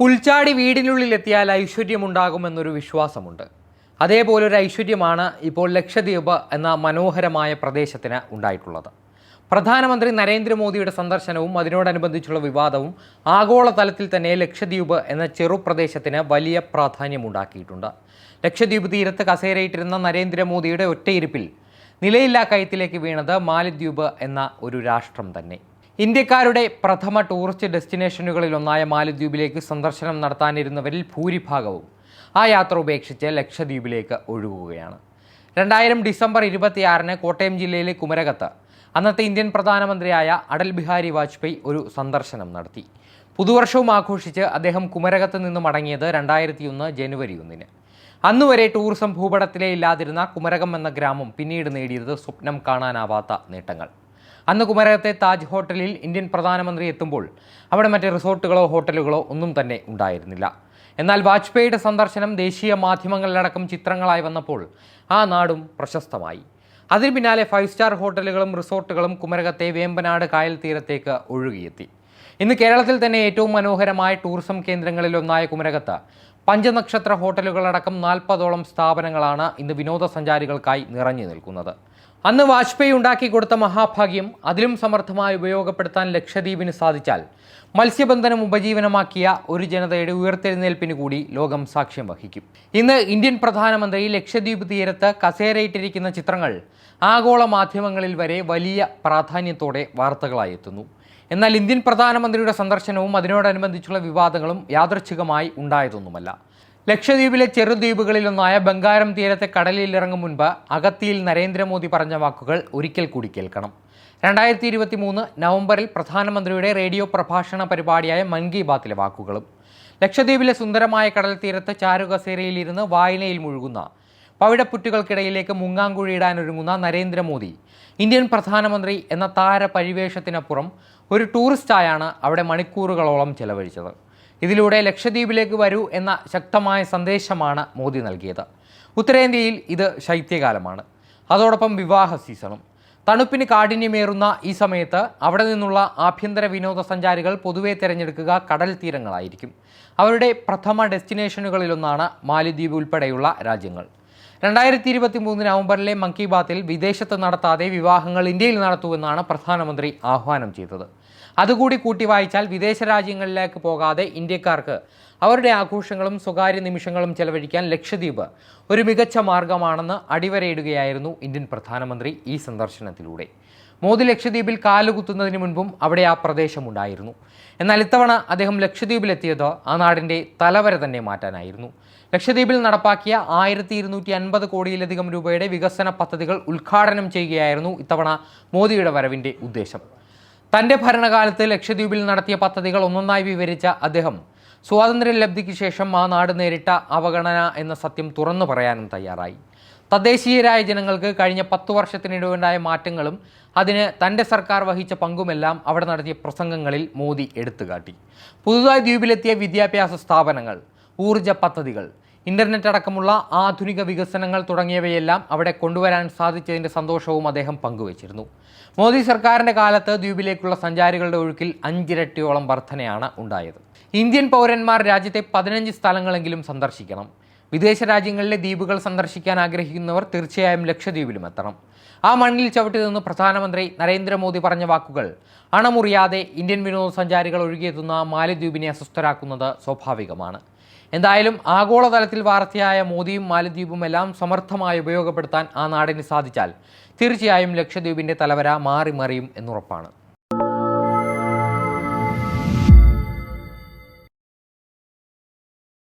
പുൽച്ചാടി വീടിനുള്ളിൽ എത്തിയാൽ ഐശ്വര്യമുണ്ടാകുമെന്നൊരു വിശ്വാസമുണ്ട്. അതേപോലെ ഒരു ഐശ്വര്യമാണ് ഇപ്പോൾ ലക്ഷദ്വീപ് എന്ന മനോഹരമായ പ്രദേശത്തിന് ഉണ്ടായിട്ടുള്ളത്. പ്രധാനമന്ത്രി നരേന്ദ്രമോദിയുടെ സന്ദർശനവും അതിനോടനുബന്ധിച്ചുള്ള വിവാദവും ആഗോളതലത്തിൽ തന്നെ ലക്ഷദ്വീപ് എന്ന ചെറുപ്രദേശത്തിന് വലിയ പ്രാധാന്യമുണ്ടാക്കിയിട്ടുണ്ട്. ലക്ഷദ്വീപ് തീരത്ത് കസേരയിട്ടിരുന്ന നരേന്ദ്രമോദിയുടെ ഒറ്റയിരുപ്പിൽ നിലയില്ലാ കയത്തിലേക്ക് വീണത് മാലിദ്വീപ് എന്ന ഒരു രാഷ്ട്രം തന്നെ. ഇന്ത്യക്കാരുടെ പ്രഥമ ടൂറിസ്റ്റ് ഡെസ്റ്റിനേഷനുകളിലൊന്നായ മാലദ്വീപിലേക്ക് സന്ദർശനം നടത്താനിരുന്നവരിൽ ഭൂരിഭാഗവും ആ യാത്ര ഉപേക്ഷിച്ച് ലക്ഷദ്വീപിലേക്ക് ഒഴുകുകയാണ്. രണ്ടായിരം ഡിസംബർ ഇരുപത്തിയാറിന് കോട്ടയം ജില്ലയിലെ കുമരകത്ത് അന്നത്തെ ഇന്ത്യൻ പ്രധാനമന്ത്രിയായ അടൽ ബിഹാരി വാജ്പേയി ഒരു സന്ദർശനം നടത്തി. പുതുവർഷവും ആഘോഷിച്ച് അദ്ദേഹം കുമരകത്ത് നിന്ന് മടങ്ങിയത് രണ്ടായിരത്തി ഒന്ന് ജനുവരി ഒന്നിന്. അന്നുവരെ ടൂറിസം ഭൂപടത്തിലേ ഇല്ലാതിരുന്ന കുമരകം എന്ന ഗ്രാമം പിന്നീട് നേടിയത് സ്വപ്നം കാണാനാവാത്ത നേട്ടങ്ങൾ. അന്ന് കുമരകത്തെ താജ് ഹോട്ടലിൽ ഇന്ത്യൻ പ്രധാനമന്ത്രി എത്തുമ്പോൾ അവിടെ മറ്റ് റിസോർട്ടുകളോ ഹോട്ടലുകളോ ഒന്നും തന്നെ ഉണ്ടായിരുന്നില്ല. എന്നാൽ വാജ്പേയിയുടെ സന്ദർശനം ദേശീയ മാധ്യമങ്ങളിലടക്കം ചിത്രങ്ങളായി വന്നപ്പോൾ ആ നാടും പ്രശസ്തമായി. അതിന് പിന്നാലെ ഫൈവ് സ്റ്റാർ ഹോട്ടലുകളും റിസോർട്ടുകളും കുമരകത്തെ വേമ്പനാട് കായൽ തീരത്തേക്ക് ഒഴുകിയെത്തി. ഇന്ന് കേരളത്തിൽ തന്നെ ഏറ്റവും മനോഹരമായ ടൂറിസം കേന്ദ്രങ്ങളിലൊന്നായ കുമരകത്ത് പഞ്ചനക്ഷത്ര ഹോട്ടലുകളടക്കം നാൽപ്പതോളം സ്ഥാപനങ്ങളാണ് ഇന്ന് വിനോദസഞ്ചാരികൾക്കായി നിറഞ്ഞു നിൽക്കുന്നത്. അന്ന് വാജ്പേയി ഉണ്ടാക്കി കൊടുത്ത മഹാഭാഗ്യം അതിലും സമർത്ഥമായി ഉപയോഗപ്പെടുത്താൻ ലക്ഷദ്വീപിന് സാധിച്ചാൽ മത്സ്യബന്ധനം ഉപജീവനമാക്കിയ ഒരു ജനതയുടെ ഉയർത്തെഴുന്നേൽപ്പിന് കൂടി ലോകം സാക്ഷ്യം വഹിക്കും. ഇന്ന് ഇന്ത്യൻ പ്രധാനമന്ത്രി ലക്ഷദ്വീപ് തീരത്ത് കസേരയിട്ടിരിക്കുന്ന ചിത്രങ്ങൾ ആഗോള മാധ്യമങ്ങളിൽ വരെ വലിയ പ്രാധാന്യത്തോടെ വാർത്തകളായി എത്തുന്നു. എന്നാൽ ഇന്ത്യൻ പ്രധാനമന്ത്രിയുടെ സന്ദർശനവും അതിനോടനുബന്ധിച്ചുള്ള വിവാദങ്ങളും യാദൃച്ഛികമായി ഉണ്ടായതൊന്നുമല്ല. ലക്ഷദ്വീപിലെ ചെറുദ്വീപുകളിലൊന്നായ ബംഗാരം തീരത്തെ കടലിൽ ഇറങ്ങും മുൻപ് അഗത്തിയിൽ നരേന്ദ്രമോദി പറഞ്ഞ വാക്കുകൾ ഒരിക്കൽ കൂടി കേൾക്കണം. രണ്ടായിരത്തി ഇരുപത്തി മൂന്ന് നവംബറിൽ പ്രധാനമന്ത്രിയുടെ റേഡിയോ പ്രഭാഷണ പരിപാടിയായ മൻ കി ബാത്തിലെ വാക്കുകളും. ലക്ഷദ്വീപിലെ സുന്ദരമായ കടൽ തീരത്ത് ചാരുകസേരയിലിരുന്ന് വായനയിൽ മുഴുകുന്ന പവിഴപ്പുറ്റുകൾക്കിടയിലേക്ക് മുങ്ങാങ്കുഴിയിടാനൊരുങ്ങുന്ന നരേന്ദ്രമോദി. ഇന്ത്യൻ പ്രധാനമന്ത്രി എന്ന താര പരിവേഷത്തിനപ്പുറം ഒരു ടൂറിസ്റ്റായാണ് അവിടെ മണിക്കൂറുകളോളം ചെലവഴിച്ചത്. ഇതിലൂടെ ലക്ഷദ്വീപിലേക്ക് വരൂ എന്ന ശക്തമായ സന്ദേശമാണ് മോദി നൽകിയത്. ഉത്തരേന്ത്യയിൽ ഇത് ശൈത്യകാലമാണ്. അതോടൊപ്പം വിവാഹ സീസണും. തണുപ്പിന് കാഠിന്യമേറുന്ന ഈ സമയത്ത് അവിടെ നിന്നുള്ള ആഭ്യന്തര വിനോദസഞ്ചാരികൾ പൊതുവെ തിരഞ്ഞെടുക്കുക കടൽ തീരങ്ങളായിരിക്കും. അവരുടെ പ്രഥമ ഡെസ്റ്റിനേഷനുകളിലൊന്നാണ് മാലിദ്വീപ് ഉൾപ്പെടെയുള്ള രാജ്യങ്ങൾ. രണ്ടായിരത്തി ഇരുപത്തി മൂന്ന് നവംബറിലെ മൻ കി ബാത്തിൽ വിദേശത്ത് നടത്താതെ വിവാഹങ്ങൾ ഇന്ത്യയിൽ നടത്തുമെന്നാണ് പ്രധാനമന്ത്രി ആഹ്വാനം ചെയ്തത്. അതുകൂടി കൂട്ടി വായിച്ചാൽ വിദേശ രാജ്യങ്ങളിലേക്ക് പോകാതെ ഇന്ത്യക്കാർക്ക് അവരുടെ ആഘോഷങ്ങളും സ്വകാര്യ നിമിഷങ്ങളും ചെലവഴിക്കാൻ ലക്ഷദ്വീപ് ഒരു മികച്ച മാർഗമാണെന്ന് അടിവരയിടുകയായിരുന്നു ഇന്ത്യൻ പ്രധാനമന്ത്രി ഈ സന്ദർശനത്തിലൂടെ. മോദി ലക്ഷദ്വീപിൽ കാലുകുത്തുന്നതിന് മുൻപും അവിടെ ആ പ്രദേശമുണ്ടായിരുന്നു. എന്നാൽ ഇത്തവണ അദ്ദേഹം ലക്ഷദ്വീപിലെത്തിയത് ആ നാടിന്റെ തലവരെ തന്നെ മാറ്റാനായിരുന്നു. ലക്ഷദ്വീപിൽ നടപ്പാക്കിയ ആയിരത്തി ഇരുന്നൂറ്റി അൻപത് കോടിയിലധികം രൂപയുടെ വികസന പദ്ധതികൾ ഉദ്ഘാടനം ചെയ്യുകയായിരുന്നു ഇത്തവണ മോദിയുടെ വരവിന്റെ ഉദ്ദേശം. തന്റെ ഭരണകാലത്ത് ലക്ഷദ്വീപിൽ നടത്തിയ പദ്ധതികൾ ഒന്നൊന്നായി വിവരിച്ച അദ്ദേഹം സ്വാതന്ത്ര്യ ലബ്ധിക്ക് ശേഷം ആ നാട് നേരിട്ട അവഗണന എന്ന സത്യം തുറന്നു പറയാനും തയ്യാറായി. തദ്ദേശീയരായ ജനങ്ങൾക്ക് കഴിഞ്ഞ പത്തു വർഷത്തിനിടെയുണ്ടായ മാറ്റങ്ങളും അതിന് തന്റെ സർക്കാർ വഹിച്ച പങ്കുമെല്ലാം അവിടെ നടത്തിയ പ്രസംഗങ്ങളിൽ മോദി എടുത്തുകാട്ടി. പുതുതായി ദ്വീപിലെത്തിയ വിദ്യാഭ്യാസ സ്ഥാപനങ്ങൾ ഊർജ പദ്ധതികൾ ഇന്റർനെറ്റ് അടക്കമുള്ള ആധുനിക വികസനങ്ങൾ തുടങ്ങിയവയെല്ലാം അവിടെ കൊണ്ടുവരാൻ സാധിച്ചതിന്റെ സന്തോഷവും അദ്ദേഹം പങ്കുവച്ചിരുന്നു. മോദി സർക്കാരിന്റെ കാലത്ത് ദ്വീപിലേക്കുള്ള സഞ്ചാരികളുടെ ഒഴുക്കിൽ അഞ്ചിരട്ടിയോളം വർധനയാണ് ഉണ്ടായത്. ഇന്ത്യൻ പൗരന്മാർ രാജ്യത്തെ പതിനഞ്ച് സ്ഥലങ്ങളെങ്കിലും സന്ദർശിക്കണം. വിദേശ രാജ്യങ്ങളിലെ ദ്വീപുകൾ സന്ദർശിക്കാൻ ആഗ്രഹിക്കുന്നവർ തീർച്ചയായും ലക്ഷദ്വീപിലും എത്തണം. ആ മണ്ണിൽ ചവിട്ടി നിന്ന് പ്രധാനമന്ത്രി നരേന്ദ്രമോദി പറഞ്ഞ വാക്കുകൾ അണമുറിയാതെ ഇന്ത്യൻ വിനോദസഞ്ചാരികൾ ഒഴുകിയെത്തുന്ന മാലിദ്വീപിനെ അസ്വസ്ഥരാക്കുന്നത് സ്വാഭാവികമാണ്. എന്തായാലും ആഗോളതലത്തിൽ വാർത്തയായ മോദിയും മാലദ്വീപും എല്ലാം സമർത്ഥമായി ഉപയോഗപ്പെടുത്താൻ ആ നാടിന് സാധിച്ചാൽ തീർച്ചയായും ലക്ഷദ്വീപിന്റെ തലവര മാറി മറിയും എന്നുറപ്പാണ്.